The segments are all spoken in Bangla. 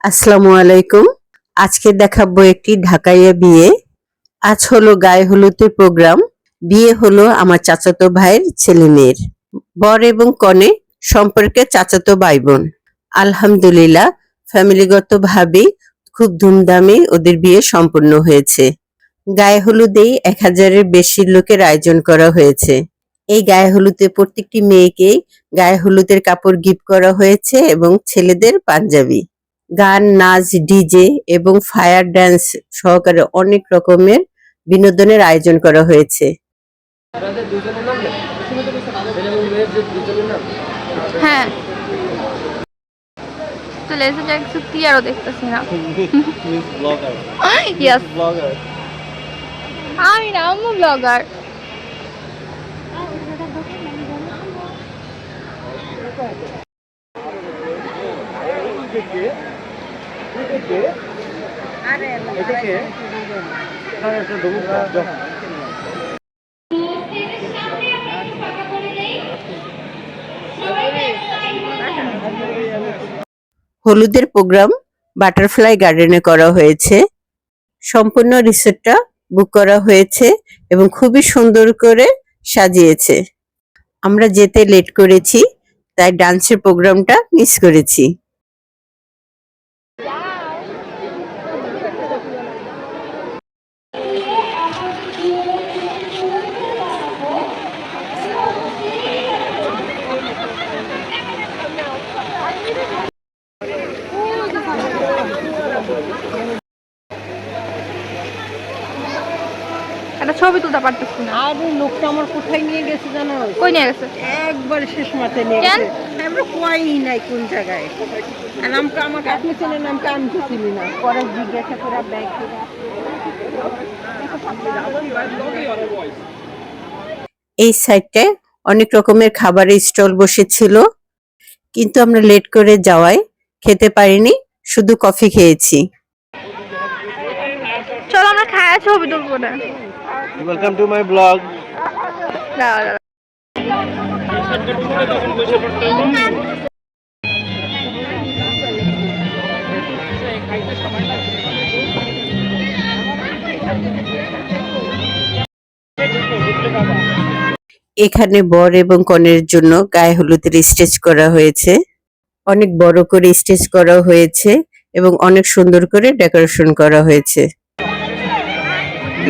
আসসালামু আলাইকুম। আজকে দেখাবো একটি ঢাকাইয়া বিয়ে। আজ হলো গায়ে হলুদের প্রোগ্রাম। বিয়ে হলো আমার চাচাতো ভাইয়ের ছেলে মেয়ের। বর এবং কনে সম্পর্কে চাচাতো ভাই বোন আলহামদুলিল্লাহ ফ্যামিলিগত ভাবে খুব ধুমধামে ওদের বিয়ে সম্পন্ন হয়েছে। গায়ে হলুদেই এক হাজারের বেশি লোকের আয়োজন করা হয়েছে। এই গায়ে হলুদে প্রত্যেকটি মেয়েকে গায়ে হলুদের কাপড় গিফট করা হয়েছে এবং ছেলেদের পাঞ্জাবি। গান নাচ ডিজে এবং ফায়ার ড্যান্স সহকারে অনেক রকমের বিনোদনের আয়োজন করা হয়েছে। আপনাদের দুজনের নাম লেখ ছেলে এবং মেয়ের যে দুজনের নাম হ্যাঁ। তো লেজার জ্যাকসন ক্লিয়ারও দেখতেছি না। ইয়েস ব্লগার আমি না আম্মু ব্লগার এটাকে হ্যাঁ একটা ডুবুক দাও। হলুদের প্রোগ্রাম বাটারফ্লাই গার্ডেনে করা হয়েছে। সম্পূর্ণ রিসোর্টটা বুক করা হয়েছে এবং খুবই সুন্দর করে সাজিয়েছে। আমরা যেতে লেট করেছি, তাই ডান্সের প্রোগ্রামটা মিস করেছি একটা ছবি তুলতে পারতেছি না। আর ওই লোকটা আমার কোথায় নিয়ে গেছে জানো? কই নিয়ে গেছে? একবার শেষ মাঠে নিয়ে কেন? গেছে। আমরা কই নাই কোন জায়গায়। আর আমাকে আমাকে আপনি চেনেন আমাকে আমি তো চিনি না। পরে জিজ্ঞাসা করে ব্যাগ এই সাইডটায় অনেক রকমের খাবারের স্টল বসেছিল কিন্তু আমরা লেট করে যাওয়ায় খেতে পারিনি শুধু কফি খেয়েছি। চলো আমরা খায়া ছবি তুলবো না। Welcome to my blog. এখানে বর এবং কনের জন্য গায়ে হলুদের স্টেজ করা হয়েছে। অনেক বড় করে স্টেজ করা হয়েছে এবং অনেক সুন্দর করে ডেকোরেশন করা হয়েছে।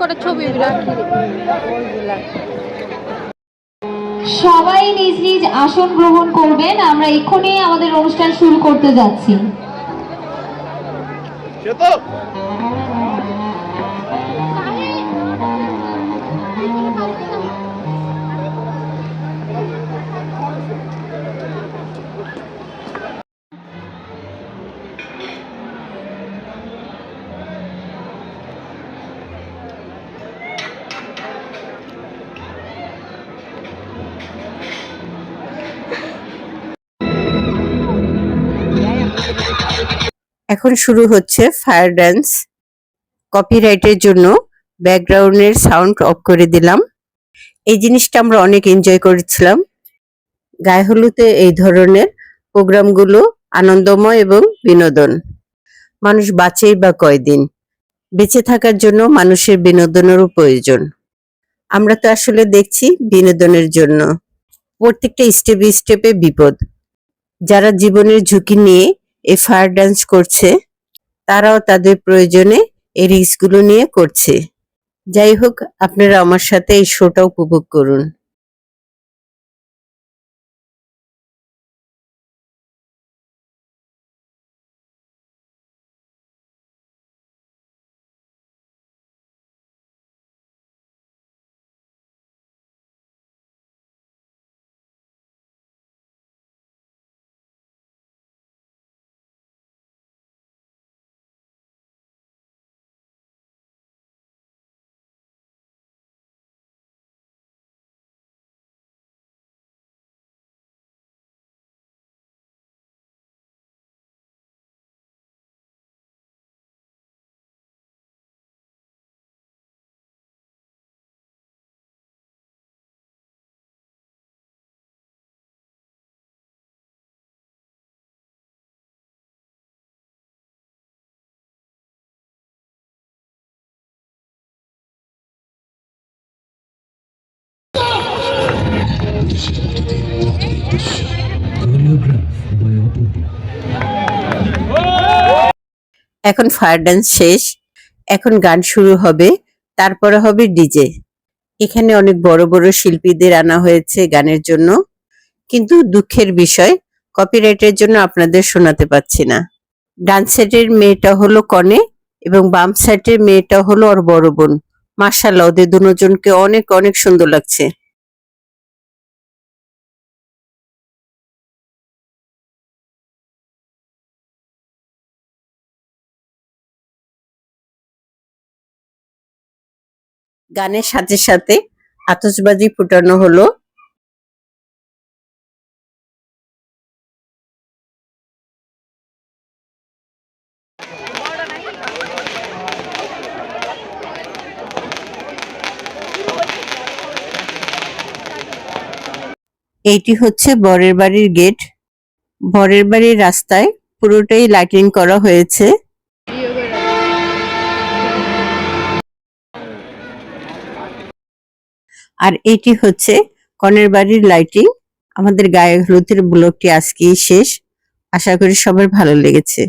করে ছবি সবাই নিজ নিজ আসন গ্রহণ করবেন আমরা এক্ষুনি আমাদের অনুষ্ঠান শুরু করতে যাচ্ছি। এখন শুরু হচ্ছে ফায়ার ড্যান্স কপিরাইটের জন্য ব্যাকগ্রাউন্ডের সাউন্ড অফ করে দিলাম। এই জিনিসটা আমরা অনেক এনজয় করেছিলাম। গায়ে হলুদে এই ধরনের প্রোগ্রামগুলো আনন্দময় এবং বিনোদন। মানুষ বাঁচেই বা কয়দিন? বেঁচে থাকার জন্য মানুষের বিনোদনেরও প্রয়োজন। আমরা তো আসলে দেখছি বিনোদনের জন্য। প্রত্যেকটা স্টেপে স্টেপে বিপদ। যারা জীবনের ঝুঁকি নিয়ে এই ফায়ার ডান্স করছে, তারাও তাদের প্রয়োজনে এই রিস্কগুলো নিয়ে করছে। যাই হোক, আপনারা আমার সাথে এই শোটা উপভোগ করুন। এখন ফায়ার ডান্স শেষ, এখন গান শুরু হবে, তারপরে হবে ডিজে এখানে অনেক বড় বড় শিল্পীদের আনা হয়েছে গানের জন্য, কিন্তু দুঃখের বিষয় কপিরাইটের জন্য আপনাদের শোনাতে পাচ্ছি না। ডান সাইডের মেয়েটা হলো কনে এবং বাম সাইডের মেয়েটা হলো ওর বড় বোন। মার্শাল্লাহ ওদের দুজনকে অনেক অনেক সুন্দর লাগছে। গানের সাথে সাথে আতশবাজি ফুটানো হলো। এইটি হচ্ছে বরের বাড়ির গেট। বরের বাড়ির রাস্তায় পুরোটাই লাইটিং করা হয়েছে। আর এটি হচ্ছে কনের বাড়ির লাইটিং আমাদের গায়ে হলুদের ব্লগটি আজকেই শেষ। আশা করি সবার ভালো লেগেছে।